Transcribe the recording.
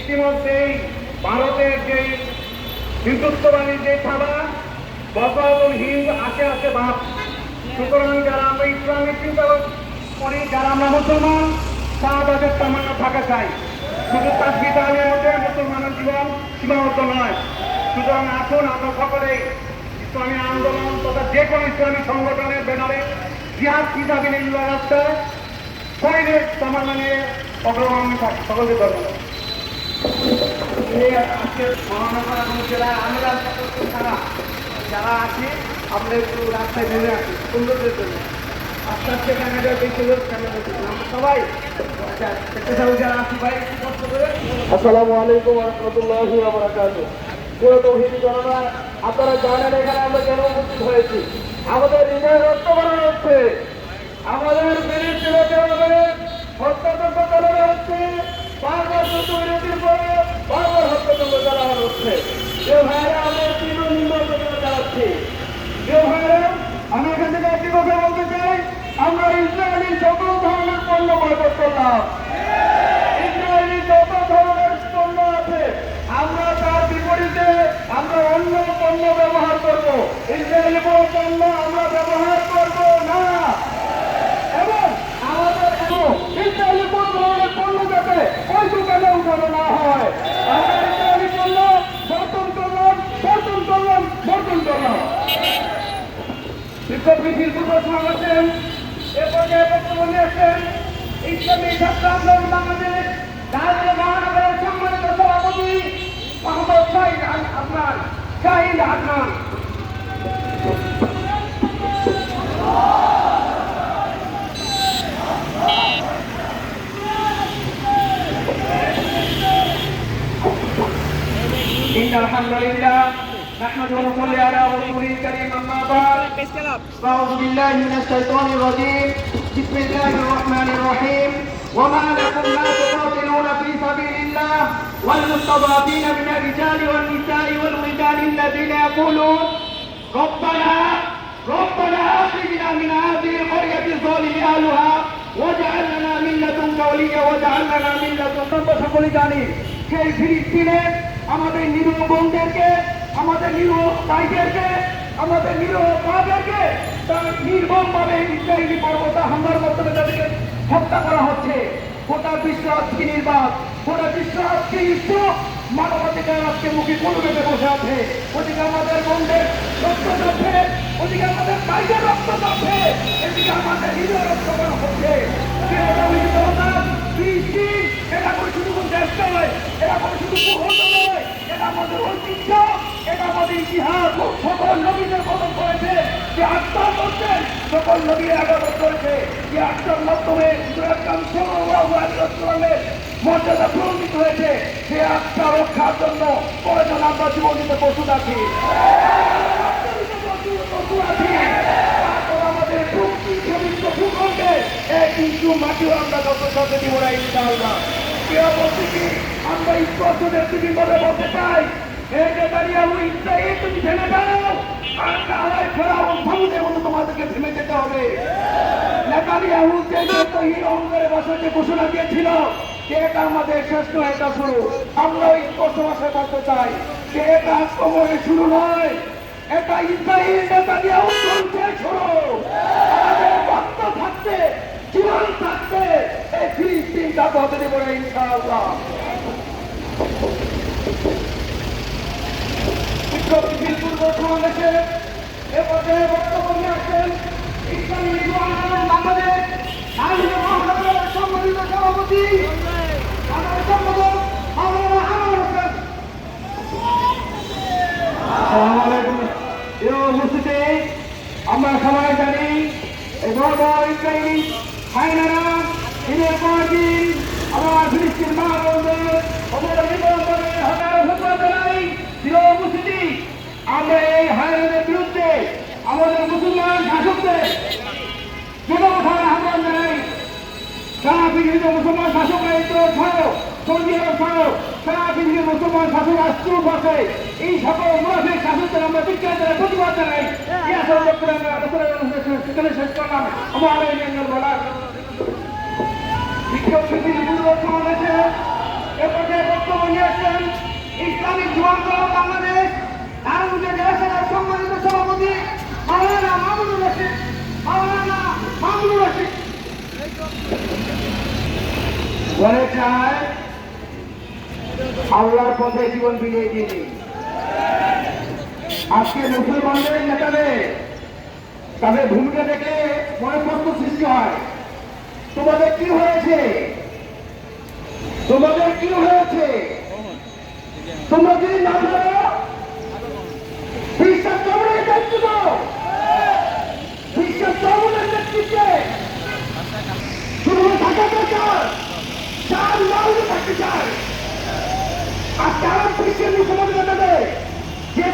ইতিমধ্যেই ভারতের যেই হিন্দুত্ববাণী যে থাবা বসাতুল হিন্দ আসে আসে বাপ সুতরাং যারা আমরা ইসলামিক চিন্তা করি, যারা আমরা মুসলমান শাহবাগের তামান্না থাকা চাই। শুধু তার বিধানের মধ্যে মুসলমানের জীবন সীমাবদ্ধ নয়। সুতরাং আসুন আমরা সকলেই ইসলামী আন্দোলন তথা যে কোনো ইসলামী সংগঠনের ব্যানারে জিহাদ কিতাবিল্লাহ রাস্তায় শরীরের তামান্না নিয়ে অগ্রগামী থাকি। সকলকে ধন্যবাদ। মহানগর আমরা যারা আছে, আমরা একটু রাস্তায় নেমে আসি সুন্দরদের জন্য। আস্তে আস্তে ক্যামেরা বেশি লোক আমরা সবাই আছি করে। আসসালামু আলাইকুম রহমতুল্লাহি আপনারা জানেন এখানে আমরা কেন উপস্থিত হয়েছি? আমাদের হৃদয় রক্ত বানানো হচ্ছে। আমাদের যে ভাইরা আমরা তীব্র নিম্ন প্রতিবাদ চালাচ্ছি যে ভাইরা আমি এখান থেকে একটি কথা বলতে চাই আমরা ইসরায়েলি সকল ধরনের পণ্য বয়কট করলাম ইসরায়েলি যত ধরনের পণ্য আছে অন্য পণ্য ব্যবহার করব। ইসরায়েলি কোনো পণ্য আমরা ব্যবহার করব না এবং আমাদের এবং ইসরায়েলি কোন ধরনের পণ্য যাতে ওই দোকানে উঠানো না হয় আমরা ইসরায়েলি পণ্য বর্তন করলাম বর্তন করলাম বর্তন করলাম বিক্ষোভ মিছিল পূর্ব সমাবেশেন এ পর্যায়ে বক্তব্য নিয়েছেন ইসলামী ছাত্র আন্দোলন বাংলাদেশ ঢাকা মহানগরের সম্মানিত সভাপতি মোহাম্মদ শাহিদ আপনার শাহিদ আদনান। نحمده ونصلي على رسوله الكريم أما بعد أعوذ بالله من الشيطان الرجيم بسم الله الرحمن الرحيم وما لكم لا تقاتلون في سبيل الله والمستضعفين من الرجال والنساء والولدان الذين يقولون ربنا ربنا أخرجنا من هذه القرية الظالم أهلها واجعل لنا من لدنك وليا واجعل لنا من لدنك সকলে জানি সেই ফিলিস্তিনে আমাদের নিরীহ বোনদেরকে আমাদের নিরীহ ভাইদেরকে, আমাদের নিরীহ মাদেরকে তার নির্মমভাবে ইসরায়েলি পর্বত হামলার মাধ্যমে তাদেরকে হত্যা করা হচ্ছে। গোটা বিশ্ব আজকে নির্বাক, গোটা বিশ্ব আজকে ইস্যু মানবাধিকার আজকে মুখে বেঁধে বসে আছে। ওদিকে আমাদের বোনদের রক্ত যাচ্ছে ওদিকে আমাদের ভাইদের রক্ত যাচ্ছে এদিকে আমাদের হৃদয় রক্ত করা হচ্ছে এটা কোনো শুধু দেশ নয়, এটা কোনো শুধু নয়, এটা আমাদের ঐতিহ্য। এটা আমাদের ইতিহাস সকল নবীদের বদল করেছে, যে আত্মার মধ্যে সকল নবীর আগামত করেছে। যে আত্মার মাধ্যমে মর্যাদা প্রণীত হয়েছে, সে আত্মা রক্ষার জন্য প্রয়োজন আমরা জীবন দিতে প্রস্তুত আছি। আমাদের ভূখণ্ডে এক ইঞ্চু মাটিও আমরা যত সাথে দিব না ইনশাআল্লাহ কেউ বলছে কি আমরা তুমি বলে বলতে চাই যে দাঁড়িয়ে আমি ইসরায়েল তুমি থেমে যাও আর তাহলে ফেরাও সামুদের মতো তোমাদেরকে থেমে যেতে হবে। নেতানিয়াহু যে নেতহীন অঙ্গরে বসে ঘোষণা দিয়েছিল এটা আমাদের শেষ নয় শুরু। আমরা ওই স্পষ্ট চাই যে এটা সময়ের শুরু নয়। এটা ইসরায়েল নেতানিয়াহু চলছে থাকতে, জীবন থাকতে, এই ফিলিস্তিন ইনশাআল্লাহ। মিছিল পূর্ব সমাবেশে এ পর্যায়ে বক্তব্য নিয়ে আসছেন ইসলামী যুব আন্দোলন বাংলাদেশ। নারীয় মহানগরের সম্মানিত সভাপতি সম্পাদক মাওলানা আনোয়ার হোসেন। প্রিয় উপস্থিতি আমরা সবাই জানি আমার আমরা এই হায়নাদের বিরুদ্ধে আমাদের মুসলমান শাসকদের জনগণ আহ্বান জানাই। সারা পৃথিবীতে মুসলমান শাসক সৌদি আরব ছাড়ো সারা পৃথিবীর মুসলমান শাসক রাষ্ট্র বসে এই সকল মুরাফের শাসকদের আমরা বিজ্ঞান দ্বারা প্রতিবাদ জানাই। সেখানে শেষ করলাম। আমার এই বলার বিক্ষোভ মিছিল পূর্ব সমাবেশে এ পর্যায়ে বক্তব্য আছেন ইসলামিক জোয়ান বাংলাদেশ। বলে আল্লাহর পথে জীবন। আজকে মুসলমানদের নেতাদের তাদের ভূমিকা দেখে মনে প্রশ্ন সৃষ্টি হয়, তোমাদের কি হয়েছে? তোমাদের কি হয়েছে? তোমরা যদি না বিশ্বাস দায়িত্ব দাও বিশ্বাস চরমের নেতৃত্বে শুধু থাকা দরকার। চার আর তারা বিশ্বের মুসলমান নেতাদের যে